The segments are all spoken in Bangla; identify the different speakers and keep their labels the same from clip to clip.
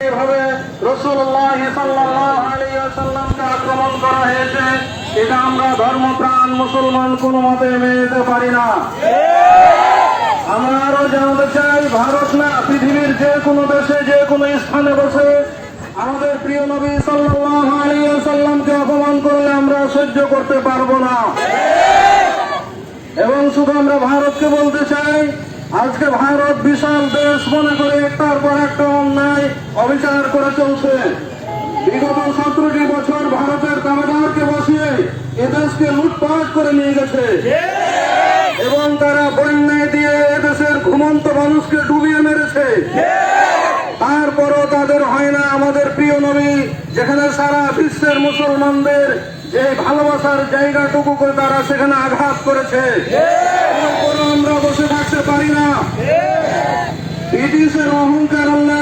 Speaker 1: এভাবে করা হয়েছে। এটা আমরা ধর্মপ্রাণ মুসলমান কোনো মতে মেনে পারি না। আমরা আরও জানতে চাই, ভারত না পৃথিবীর যে কোনো দেশে, যে কোনো স্থানে বসে আমাদের প্রিয় নবী সাল্লাল্লাহু আলাইহি ওয়াসাল্লামকে অপমান করলে আমরা সহ্য করতে পারব না। এবং শুধু আমরা ভারতকে বলতে চাই আজকে ভারত বিশাল দেশ মনে করে একটার পর একটা অন্যায় অবিচার করে চলছে। বিগত সতেরোটি বছর ভারতের কারাগারকে বসিয়ে এদেশকে লুটপাট করে নিয়ে গেছে। এবং তারা বন্যায় দিয়ে এদেশের ঘুমন্ত মানুষকে ডুবিয়ে মেরেছে। তারপরও তাদের হয় না আমাদের প্রিয় নবী, যেখানে সারা বিশ্বের মুসলমানদের যে ভালোবাসার জায়গাটুকু করে তারা সেখানে আঘাত করেছে। বসে থাকতে পারি না। ব্রিটিশের অহংকার আল্লাহ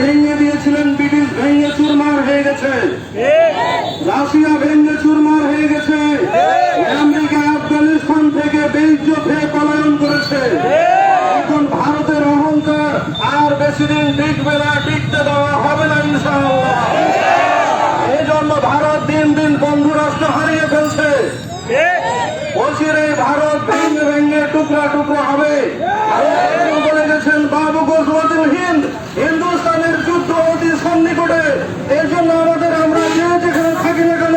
Speaker 1: ভেঙে দিয়েছিলেন, ব্রিটিশ ভেঙে চুরমার হয়ে গেছে। রাশিয়া ভেঙে চুরমার হয়ে গেছে। আমেরিকা আফগানিস্তান থেকে বেইজ্জত হয়ে পলায়ন করেছে। এখন ভারতের অহংকার আর বেশি দিন টিকবে না, টিকতে দেওয়া হবে না ইনশাআল্লাহ। এই ভারত দিন দিন বন্ধু রাষ্ট্র হারিয়ে ফেলছে বলছি রে ভারত ভেঙে ভেঙে টুকরা টুকরা হবে। বলে গেছেন বাবু গোসবাদুল হিন্দ, হিন্দুস্তানের যুদ্ধ অতি সন্নিকটে। এই জন্য আমাদের আমরা যে যেখানে থাকি না কেন,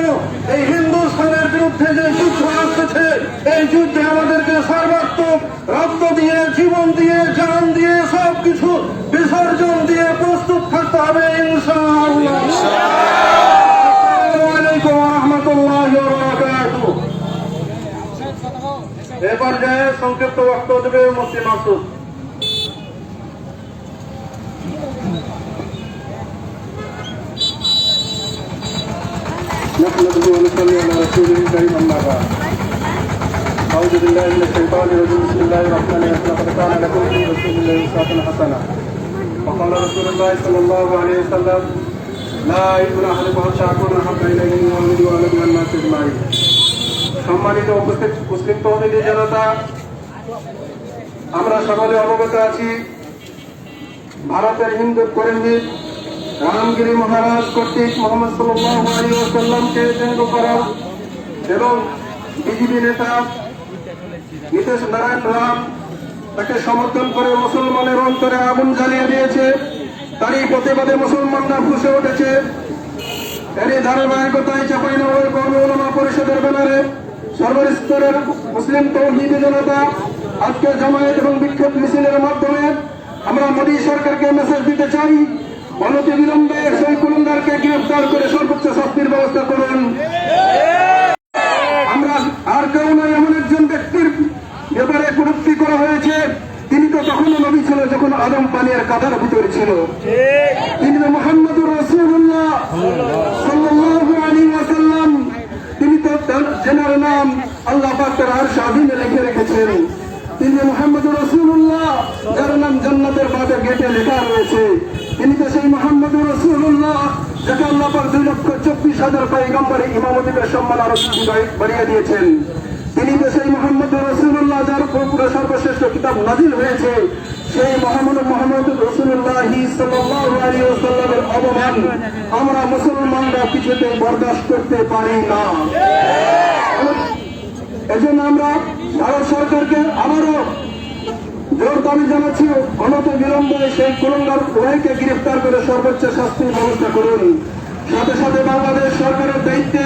Speaker 1: এই হিন্দুস্তানের বিরুদ্ধে যে যুদ্ধ আসতেছে, এই যুদ্ধে আমাদেরকে সর্বাত্মক রক্ত দিয়ে, জীবন দিয়ে, জান দিয়ে সব কিছু বিসর্জন দিয়ে প্রস্তুত থাকতে হবে, ইনশাআল্লাহ আসসালামু আলাইকুম ওয়া রাহমাতুল্লাহি ওয়া বারাকাতুহু এ পর্যায়ে সংক্ষিপ্ত বক্তব্য দেবে মুফতি মাসুদ
Speaker 2: نحمده ونصلي على رسوله الكريم اما بعد اعوذ بالله من الشيطان الرجيم بسم الله الرحمن الرحيم لقد كان لكم في رسول الله اسوه حسنه وقال رسول الله صلى الله عليه وسلم لا يؤمن احدكم حتى اكون احب اليه من والده وولده والناس اجمعين সম্মানিত উপস্থিত মুসলিম তহবিলি জনতা আমরা সকলে অবগত আছি, ভারতের হিন্দু কর্মী রামগিরি মহারাজ কর্তৃক মোহাম্মদ সাল্লামকে কেন্দ্র করা এবং বিজেপি নেতা নীতিশ নারায়ণ রাম তাকে সমর্থন করে মুসলমানের অন্তরে আগুন জ্বালিয়ে দিয়েছে। তারই প্রতিবাদে মুসলমানরা ফুসে উঠেছে। এরই ধারাবাহিকতায় চাপাইনগর কর্মলমা পরিষদের ব্যানারে সর্বস্তরের মুসলিম তৌহিদি জনতা আজকে জামায়াত এবং বিক্ষোভ মিছিলের মাধ্যমে আমরা মোদী সরকারকে মেসেজ দিতে চাই। অনতি বিলম্বে সেই কুলুন্দারকে গ্রেফতার করে সর্বোচ্চ শাস্তির ব্যবস্থা করুন। আমরা আর কেউ নয়, এমন একজন ব্যক্তির ব্যাপারে কটূক্তি করা হয়েছে। তিনি তো তখনও নবী ছিল যখন আদম পানির কাদার ভিতরে ছিল। তিনি তো মোহাম্মদুর রসুল্লাহ ওয়াসাল্লাম। তিনি তো জেনার নাম আল্লাহ পাক আর স্বাধীনে লিখে রেখেছেন। তিনি মোহাম্মদ রসুল্লাহ যার নাম জান্নাতের বাদে গেটে লেখা রয়েছে। তিনি তো সেই মোহাম্মদ রসুল্লাহ যাকে আল্লাহ পাক দুই লক্ষ চব্বিশ হাজার পাইগম্বরে ইমামতিদের সম্মান আরও বাড়িয়ে দিয়েছেন। তিনি তো সেই মোহাম্মদ রসুল্লাহ যার পুরো সর্বশ্রেষ্ঠ কিতাব নাজিল হয়েছে। সেই মোহাম্মদ মোহাম্মদ রসুল্লাহ সাল্লামের অবমান আমরা মুসলমানরা কিছুতে বরদাস্ত করতে পারি না। এজন্য আমরা ভারত সরকারকে আবারও জোর দাবি জানাচ্ছি, অনত বিলম্বে সেই কুলঙ্গার উভয়কে গ্রেফতার করে সর্বোচ্চ শাস্তির ব্যবস্থা করুন। সাথে সাথে বাংলাদেশ সরকারের দায়িত্বে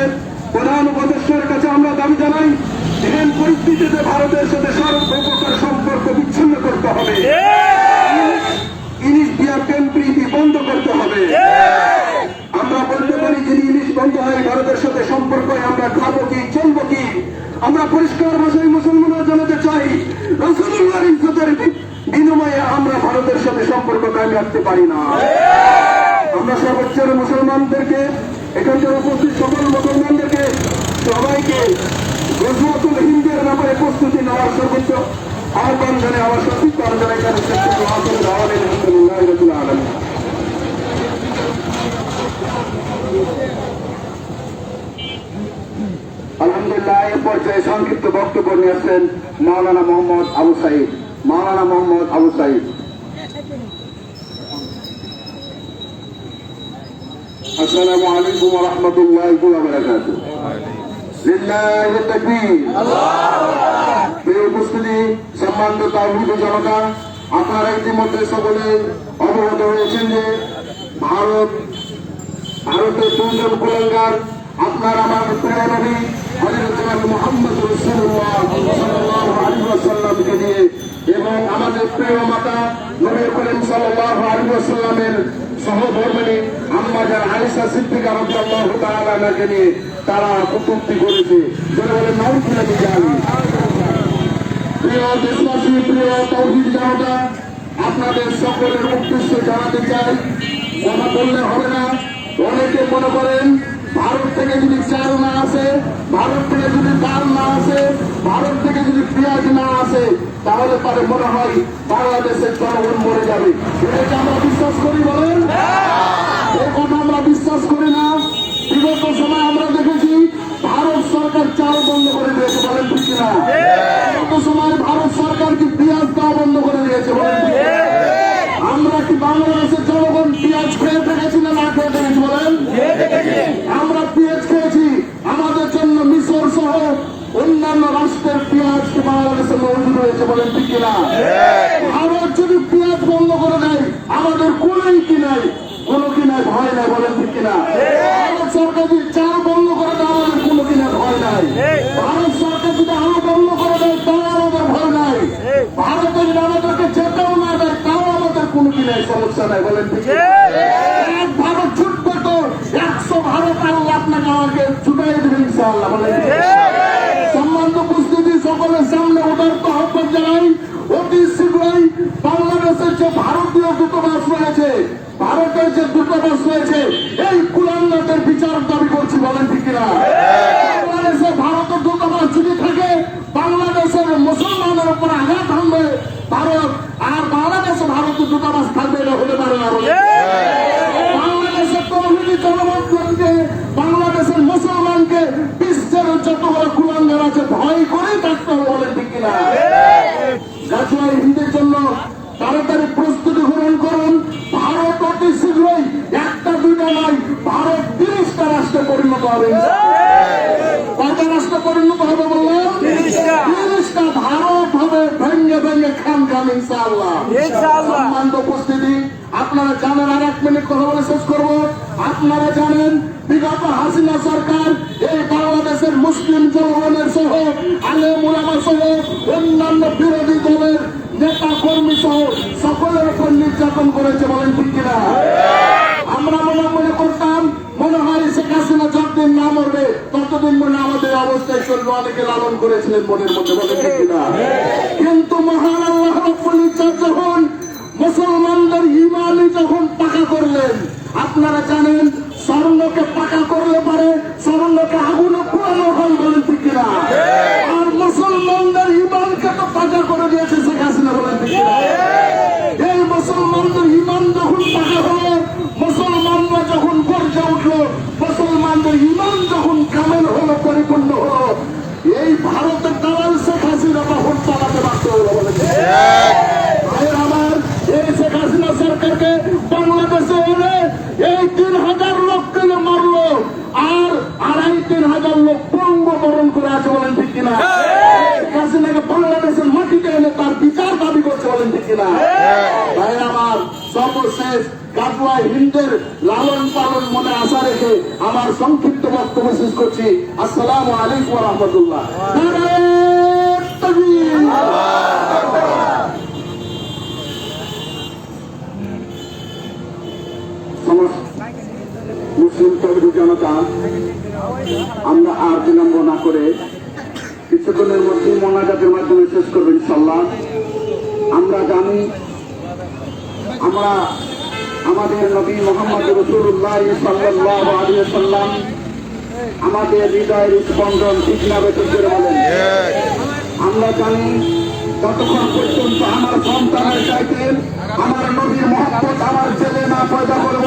Speaker 2: প্রধান উপদেষ্টার কাছে আমরা দাবি জানাই, এমন পরিস্থিতিতে ভারতের সাথে সর্বপ্রকার সম্পর্ক বিচ্ছিন্ন করতে হবে। ইলিশ দিয়া প্রেম বন্ধ করতে হবে। আমরা বলতে পারি, যদি ইলিশ বন্ধ হয়, ভারতের সাথে সম্পর্ক আমরা খাব কি, চলবো কি? আমরা পরিষ্কার ভাষায় মুসলমানরা জানাতে চাই রসুল্লাহর ইজ্জতের বিনিময়ে আমরা ভারতের সাথে সম্পর্ক কায়েম রাখতে পারি না। আমরা সর্বোচ্চ মুসলমানদেরকে, এখানকার উপস্থিত সকল মুসলমানদেরকে সবাইকে গজওয়াতুল হিন্দের ব্যাপারে প্রস্তুতি নেওয়ার সর্বোচ্চ আহ্বান জানিয়ে আমার সত্যি আলোচনা এখানে শেষ করতে আসলে দাওয়াত আলহামদুলিল্লাহ আলমী এ পর্যায়ে সংক্ষিপ্ত বক্তব্য নিয়ে আসছেন মাওলানা মোহাম্মদ আবু সাইদ। মাওলানা মোহাম্মদ আবু সাইদ।
Speaker 1: বারাকাতুহু। লিল্লাহি তাকবীর। প্রিয় উপস্থিতি সম্মানিত তাওহীদ জনতা, আপনারা ইতিমধ্যে সকলে অবগত হয়েছেন যে ভারত, ভারতের দুজন আপনার আমার প্রিয় নবী হযরত মুহাম্মদ রাসূলুল্লাহ সাল্লাল্লাহু আলাইহি ওয়াসাল্লামকে নিয়ে এবং আমাদের প্রিয় মাতা নবী করিম সাল্লাল্লাহু আলাইহি ওয়াসাল্লামের সহধর্মিণী আম্মাজান আয়েশা সিদ্দিকা রাদিয়াল্লাহু তাআলা আনহাকে নিয়ে তারা কটূক্তি করেছে। যারা বলে নাউজুবিল্লাহি জানি প্রিয় দেশবাসী, প্রিয় তৌহিদ জনতা, আপনাদের সকলের উদ্দেশ্যে জানাতে চাই, কথা বললে হবে না। অনেকে মনে করেন ভারত থেকে যদি চাল না আসে ভারত থেকে যদি ডাল না আসে ভারত থেকে যদি পেঁয়াজ না আসে তাহলে পরে মনে হয় বাংলাদেশের জনগণ মরে যাবে। এটাকে আমরা বিশ্বাস করি বলেন? এই কথা আমরা বিশ্বাস করি না। বিগত সময় আমরা দেখেছি ভারত সরকার চাল বন্ধ করে দিয়েছে বলেন ঠিক না বিগত সময় ভারত সরকার কি পেঁয়াজ দেওয়া বন্ধ করে দিয়েছে বলেন আমরা কি বাংলাদেশের জনগণ পেঁয়াজ খেয়ে থেকেছি না না খেয়ে থেকেছি বলেন আমরা পেঁয়াজ খেয়েছি আমাদের জন্য মিশর সহ অন্যান্য পেঁয়াজ বাংলাদেশে মজুদ রয়েছে বলেন ঠিক কিনা? ভারত যদি পেঁয়াজ বন্ধ করে দেয় আমাদের কোনোই কি নাই? কোনো কি নাই? ভয় নাই বলেন ঠিক কিনা? ভারত সরকার যদি চাল বন্ধ করে দেয় আমাদের কোনো কি নাই? ভয় নাই। ভারত সরকার যদি আলু বন্ধ করে দেয় তাও আমাদের ভয় নাই। ভারত যদি আমাদেরকে যেতেও না দেয় তাও আমাদের কোনো কি নাই? সমস্যা নাই বলেন ঠিক এক ভারত ছুটবে তো একশো ভারত আল্লাহ আপনাকে আমাকে ছুটাই দেবে ইনশাআল্লাহ বলেন ঠিক কিনা? সম্মানিত উপস্থিতি সকলের সামনে উদার্ত আহ্বান জানাই অতি শীঘ্রই বাংলাদেশের যে ভারতীয় দূতাবাস রয়েছে, ভারতের যে দূতাবাস রয়েছে, এই কুলাঙ্গাদের বিচার দাবি করছি, বলেন ঠিক না বাংলাদেশে ভারতের দূতাবাস যদি থাকে, বাংলাদেশের মুসলমানের উপর আঘাত হানবে, ভারত আর বাংলাদেশে ভারতের দূতাবাস থাকবে এটা হতে পারে না ইনশাআল্লাহ।
Speaker 3: ইনশাআল্লাহ।
Speaker 1: সম্মানিত উপস্থিতি আপনারা জানেন আর এক মিনিট কথা বলে শেষ করব। আপনারা জানেন বিগত হাসিনা সরকার এই বাংলাদেশের মুসলিম জনগণের সহ আলে মুলামা সহ অন্যান্য বিরোধী দলের নেতা কর্মী সহ সকলের উপর নির্যাতন করেছে বলেন ঠিক কিনা? আমরা মনে মনে করতাম মনে হয় শেখ হাসিনা যতদিন না মরবে, ততদিন মনে আমাদের অবস্থায় চলবে। অনেকে লালন করেছিলেন মনের মধ্যে বলে কিনা? কিন্তু মহান আল্লাহ যখন মুসলমানদের ইমানই যখন পাকা করলেন, আপনারা জানেন, স্বর্ণকে পাকা করলে পারে, স্বর্ণকে আগুনে পুরানো হয়, বলেন ঠিক কিনা? আর মুসলমানদের ইমানকে তো পাকা করে দিয়েছে শেখ হাসিনা, বলেন ঠিক কিনা এই মুসলমানদের ইমান যখন পাকা হলো মুসলমানরা যখন গর্জে উঠল মুসলমানদের ইমান যখন কামেল হলো পরিপূর্ণ হলো এই ভারতের দালাল শেখ হাসিনা তখন চালাতে বাধ্য হলো বলে ভাইয়ের আমার এই শেখ হাসিনা সরকারকে বাংলাদেশে এনে এই তিন হাজার লোককে যে মারলো আর আড়াই তিন হাজার লোক পঙ্গ বরণ করে আছে বলেন ঠিক কিনা শেখ হাসিনাকে বাংলাদেশের মাটিতে এনে তার বিচার দাবি করছে বলেন ঠিক কিনা ভাই আমার কাটুয়া হিন্দের লালন পালন মনে আশা রেখে আমার সংক্ষিপ্ত বক্তব্য শেষ করছি। আসসালামু আলাইকুম রহমতুল্লাহ। মুসলিম তরুণ জনতা, আমরা আর বিলম্ব না করে কিছুক্ষণের মধ্যে মোনাজাতের মাধ্যমে শেষ করব ইনশাল্লাহ আমরা জানি, আমরা আমাদের নবী মোহাম্মদ রসুল্লাহ সাল্লাহ আলিয়া সাল্লাম আমাদের হৃদয়ের স্পন্দন ঠিক না করে বলেন। আমরা জানি ততক্ষণ পর্যন্ত আমার সন্তানের চাইতে আমার নবীর মহব্বত আমার ছেলে না পয়দা করব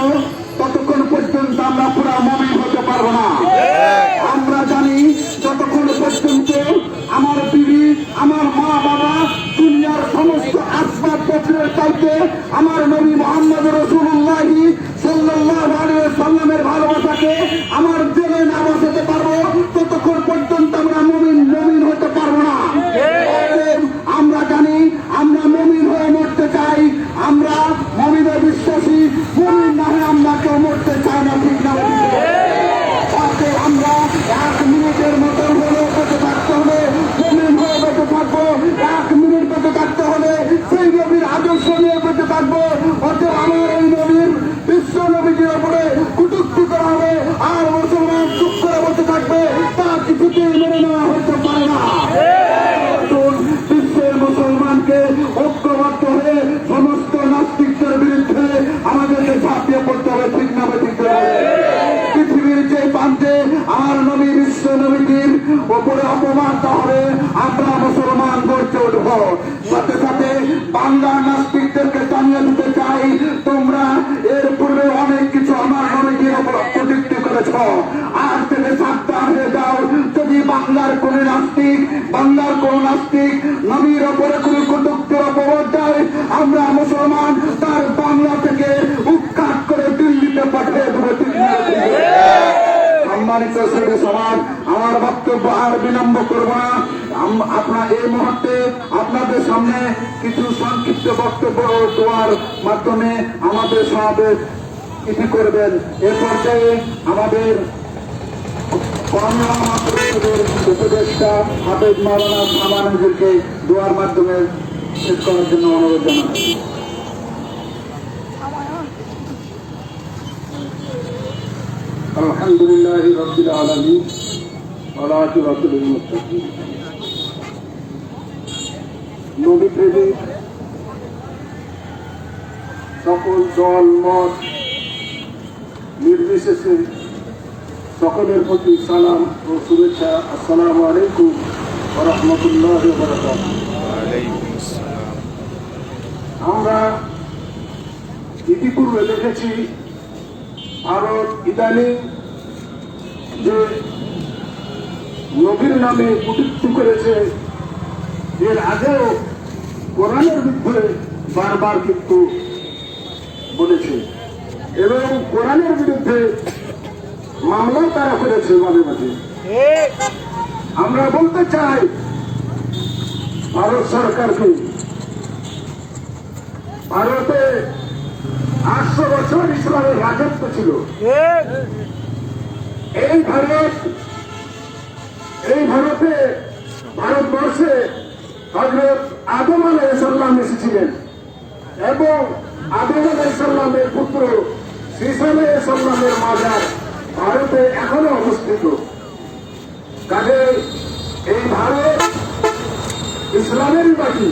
Speaker 1: ততক্ষণ পর্যন্ত আমরা পুরা মনে হতে পারব না। আমরা জানি যতক্ষণ পর্যন্ত আমার বিবি আমার হবে আমরা মুসলমান গড়তে উঠব সাথে সাথে বাংলার নাস্তিকদেরকে জানিয়ে দিতে চাই, তোমরা এর পূর্বে অনেক কিছু আমার উপর প্রযুক্তি করেছ আর থেকে সাবধান হয়ে যাও। যদি বাংলার কোন নাস্তিক, বাংলার কোন নাস্তিক নবীর ওপরে কোন কটুক্তির অপবাদ আমরা মুসলমান তার বাংলা থেকে উৎখাত করে দিল্লিতে পাঠিয়ে দেবো সম্মানিত শ্রেণি সমাজ আমার বক্তব্য আর বিলম্ব করব না আম- আপনার এই মুহূর্তে আপনাদের সামনে কিছু সংক্ষিপ্ত বক্তব্য ও দোয়ার মাধ্যমে আমাদের সমাবেশ ইতি করবেন এ পর্যায়ে আমাদের বাংলা মাতৃদের উপদেষ্টা হাফেজ মাওলানা সামানুজুরকে দোয়ার মাধ্যমে শেষ করার জন্য অনুরোধ জানাচ্ছি
Speaker 2: الحمد لله رب العالمين والعاقبة للمتقين নবী প্রেমিক সকল দল মত নির্বিশেষে সকলের প্রতি সালাম ও শুভেচ্ছা আসসালামু আলাইকুম রহমতুল্লাহ আমরা ইতিপূর্বে দেখেছি ভারত ইদানিং যে নবীর নামে কুটুক্তি করেছে। এর আগেও কোরআনের বিরুদ্ধে বারবার কিন্তু বলেছে। এবং কোরআনের বিরুদ্ধে মামলাও তারা করেছে মাঝে মাঝে। আমরা বলতে চাই ভারত সরকারকে ভারতে আটশো বছর ইসলামের রাজত্ব ছিল। এই ভারত এই ভারতে ভারতবর্ষে হজরত আদম আলাইসাল্লাম এসেছিলেন এবং আদম আলাইসাল্লামের পুত্র শ্রীসাল সাল্লামের মাজার ভারতে এখনও অবস্থিত। কাজে এই ভারত ইসলামেরই মাটি,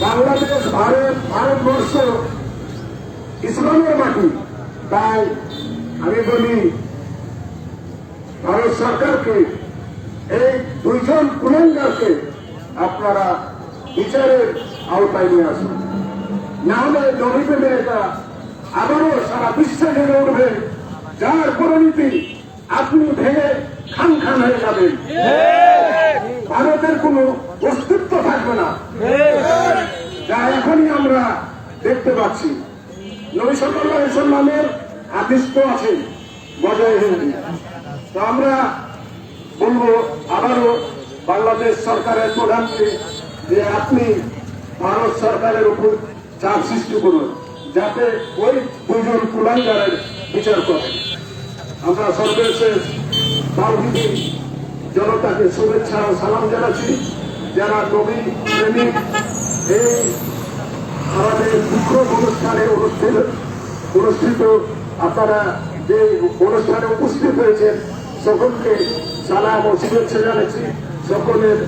Speaker 2: বাংলাদেশ, ভারত, ভারতবর্ষ ইসলামের মাটি। তাই আমি বলি, ভারত সরকারকে এই দুইজন কুলেঙ্গারকে আপনারা বিচারের আওতায় নিয়ে আসুন। না হলে জমিতে মেয়েটা আবারও সারা বিশ্বে জেগে উঠবে। যার পরিণতি আপনি ভেঙে খান খান হয়ে যাবেন। ভারতের কোনো অস্তিত্ব থাকবে না। যা এখনই আমরা দেখতে পাচ্ছি। নবী সাল্লামের তো আছে বজায় হিন্দি। তো আমরা বলব, আবারও বাংলাদেশ সরকারের প্রধানকে যে আপনি ভারত সরকারের উপর চাপ সৃষ্টি করুন, যাতে ওই দুজন কুলাঙ্গারের বিচার করেন। আমরা সর্বশেষ বাউদিদি জনতাকে শুভেচ্ছা ও সালাম জানাচ্ছি। যারা নবী প্রেমিক, এই আমাদের বিক্ষোভ অনুষ্ঠানে অনুষ্ঠিত অনুষ্ঠিত আপনারা যে অনুষ্ঠানে উপস্থিত হয়েছেন, সকলকে সালাম ও শুভেচ্ছা জানাচ্ছি সকলের